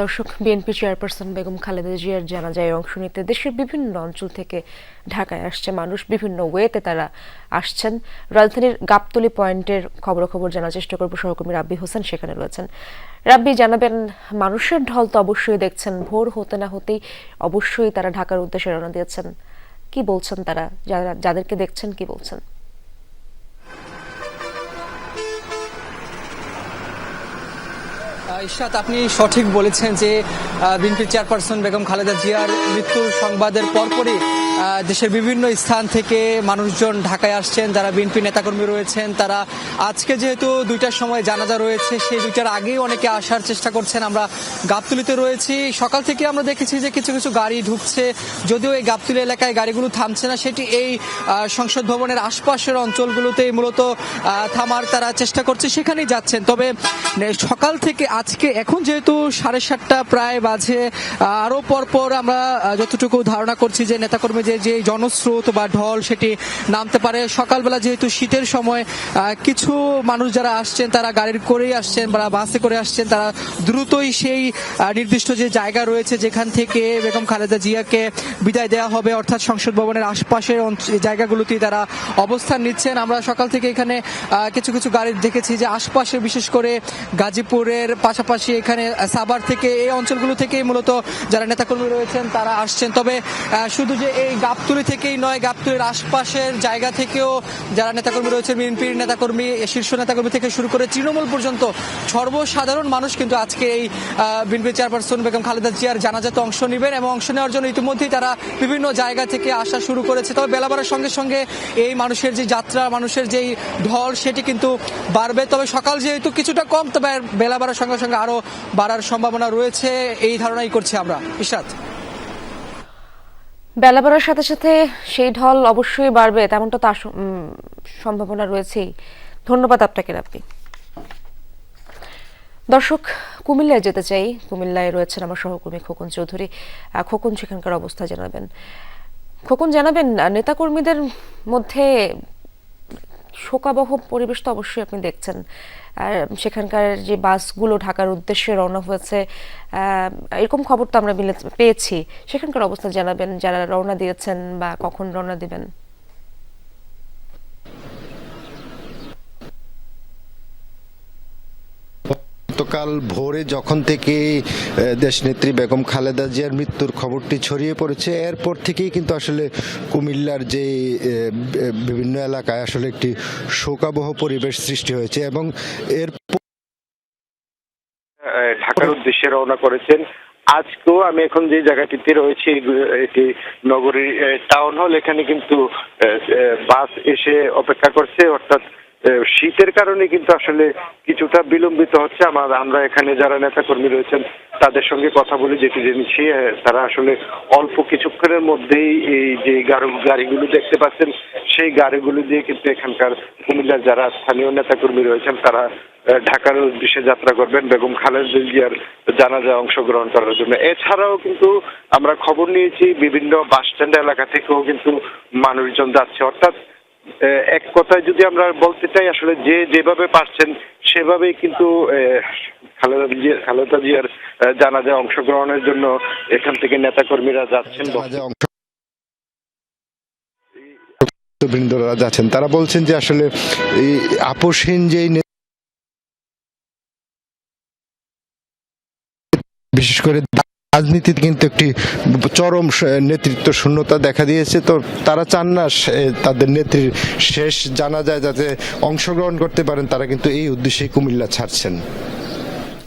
দর্শক, BNP chairperson Begum Khaleda জিয়ার জানাজায় অংশ নিতে দেশের বিভিন্ন অঞ্চল থেকে ঢাকায় আসছে মানুষ। বিভিন্ন ওয়েতে তারা আসছেন। রাজধানীর গাবতলী পয়েন্টের খবরাখবর জানার চেষ্টা করব সহকর্মী রাব্বি হোসেন সেখানে রয়েছেন। রাব্বি, জানাবেন, মানুষের ঢল তো অবশ্যই দেখছেন, ভোর হতে না হতেই অবশ্যই তারা ঢাকার উদ্দেশ্যে রওনা দিয়েছেন। কি বলছেন তারা? যারা, যাদেরকে দেখছেন কি বলছেন? ইশরাত আপনি সঠিক বলেছেন যে বিএনপি চেয়ারপারসন বেগম খালেদা জিয়ার মৃত্যুর সংবাদের পরপরই দেশের বিভিন্ন স্থান থেকে মানুষজন ঢাকায় আসছেন যারা বিএনপি নেতাকর্মী রয়েছেন তারা আজকে যেহেতু দুইটার সময় জানাজা রয়েছে সেই দুইটার আগেই অনেকে আসার চেষ্টা করছেন। আমরা গাবতলিতে রয়েছি। সকাল থেকে আমরা দেখেছি যে কিছু কিছু গাড়ি ঢুকছে। যদিও এই গাবতলি এলাকায় গাড়িগুলো থামছে না সেটি এই সংসদ ভবনের আশপাশের অঞ্চলগুলোতে মূলত থামার তারা চেষ্টা করছে সেখানেই যাচ্ছেন। তবে সকাল থেকে আজকে এখন যেহেতু সাড়ে সাতটা প্রায় বাজে আহ, আরও পর পর আমরা যতটুকু ধারণা করছি যে নেতাকর্মী যে যে জনস্রোত বা ঢল সেটি নামতে পারে। সকালবেলা যেহেতু শীতের সময় কিছু মানুষ যারা আসছেন, তারা গাড়ির করেই আসছেন বা বাসে করে আসছেন, তারা দ্রুতই সেই নির্দিষ্ট যে জায়গা রয়েছে, যেখান থেকে বেগম খালেদা জিয়াকে বিদায় দেওয়া হবে, অর্থাৎ সংসদ ভবনের আশপাশের জায়গাগুলোতেই তারা অবস্থান নিচ্ছেন। আমরা সকাল থেকে এখানে কিছু কিছু গাড়ি দেখেছি যে আশপাশে, বিশেষ করে গাজীপুরের পাশাপাশি এখানে সাভার থেকে, এই অঞ্চলগুলো থেকে মূলত যারা নেতাকর্মী রয়েছেন, তারা আসছেন। তবে শুধু যে এই গাবতলি থেকেই নয়, গাবতলির আশপাশের জায়গা থেকেও যারা নেতাকর্মী রয়েছে বিএনপির নেতাকর্মী শীর্ষ নেতাকর্মী থেকে শুরু করে তৃণমূল পর্যন্ত সর্বসাধারণ মানুষ কিন্তু আজকে এই বিএনপি চেয়ারপারসন বেগম খালেদা জিয়ার জানাজাতে অংশ নেবেন এবং অংশ নেওয়ার জন্য ইতিমধ্যেই তারা বিভিন্ন জায়গা থেকে আসা শুরু করেছে। তবে বেলা বাড়ার সঙ্গে সঙ্গে এই মানুষের যে যাত্রা, মানুষের যেই ঢল, সেটি কিন্তু বাড়বে। তবে সকাল যেহেতু কিছুটা কম, তবে বেলা বাড়ার সঙ্গে সঙ্গে আরও বাড়ার সম্ভাবনা রয়েছে। এই ধারণাই করছি আমরা। ইশাদ বেলা বাড়ার সাথে সাথে সেই ঢল অবশ্যই বাড়বে, তেমনটা তার সম্ভাবনা রয়েছেই। ধন্যবাদ আপনাকে আপনি দর্শক, কুমিল্লায় যেতে চাই। কুমিল্লায় রয়েছেন আমার সহকর্মী খোকন চৌধুরী। খোকন, সেখানকার অবস্থা জানাবেন। খোকন, জানাবেন নেতাকর্মীদের মধ্যে শোকাবহ পরিবেশ তো অবশ্যই আপনি দেখছেন। আর সেখানকার যে বাসগুলো ঢাকার উদ্দেশ্যে রওনা হয়েছে এরকম খবর তো আমরা পেয়েছি। সেখানকার অবস্থা জানাবেন, যারা রওনা দিয়েছেন বা কখন রওনা দিবেন। গতকাল ভোরে যখন থেকে দেশনেত্রী বেগম খালেদা জিয়ার মৃত্যুর খবরটি ছড়িয়ে পড়েছে, এরপর থেকেই কিন্তু আসলে কুমিল্লার যে বিভিন্ন এলাকায় আসলে একটি শোকাবহ পরিবেশ সৃষ্টি হয়েছে এবং এর ঢাকার উদ্দেশ্যে রওনা করেছেন। আজকেও আমি এখন যে জায়গাটিতে রয়েছি এটি নগরীর টাউন হল, এখানে কিন্তু বাস এসে অপেক্ষা করছে, অর্থাৎ শীতের কারণে কিন্তু আসলে কিছুটা বিলম্বিত হচ্ছে। আমার, আমরা এখানে যারা নেতাকর্মী রয়েছেন, তাদের সঙ্গে কথা বলে যেটি জেনেছি। তারা আসলে অল্প কিছুক্ষণের মধ্যেই এই যে গাড়ি- গাড়িগুলো দেখতে পাচ্ছেন, সেই গাড়িগুলো দিয়ে কিন্তু এখানকার কুমিল্লার যারা স্থানীয় নেতাকর্মী রয়েছেন, তারা ঢাকার উদ্দেশ্যে যাত্রা করবেন বেগম খালেদা জিয়ার জানাজায় অংশগ্রহণ করার জন্য। এছাড়াও কিন্তু আমরা খবর নিয়েছি, বিভিন্ন বাস স্ট্যান্ড এলাকা থেকেও কিন্তু মানুষজন যাচ্ছে। অর্থাৎ এক কথায় যদি আমরা বলতে চাই আসলে যে যেভাবে পারছেন সেভাবেই কিন্তু খালেদা জিয়া খালেদা জিয়ার আহ, জানাজায় অংশগ্রহণের জন্য এখান থেকে নেতাকর্মীরা যাচ্ছেন। বৃন্দরা যাচ্ছেন। তারা বলছেন যে আসলে এই আপোষহীন যেই বিশেষ করে রাজনীতিতে কিন্তু একটি চরম নেতৃত্ব শূন্যতা দেখা দিয়েছে। তো তারা চান না তাদের নেত্রীর শেষ জানা যায় যাতে অংশগ্রহণ করতে পারেন, তারা কিন্তু এই উদ্দেশ্যেই কুমিল্লা ছাড়ছেন।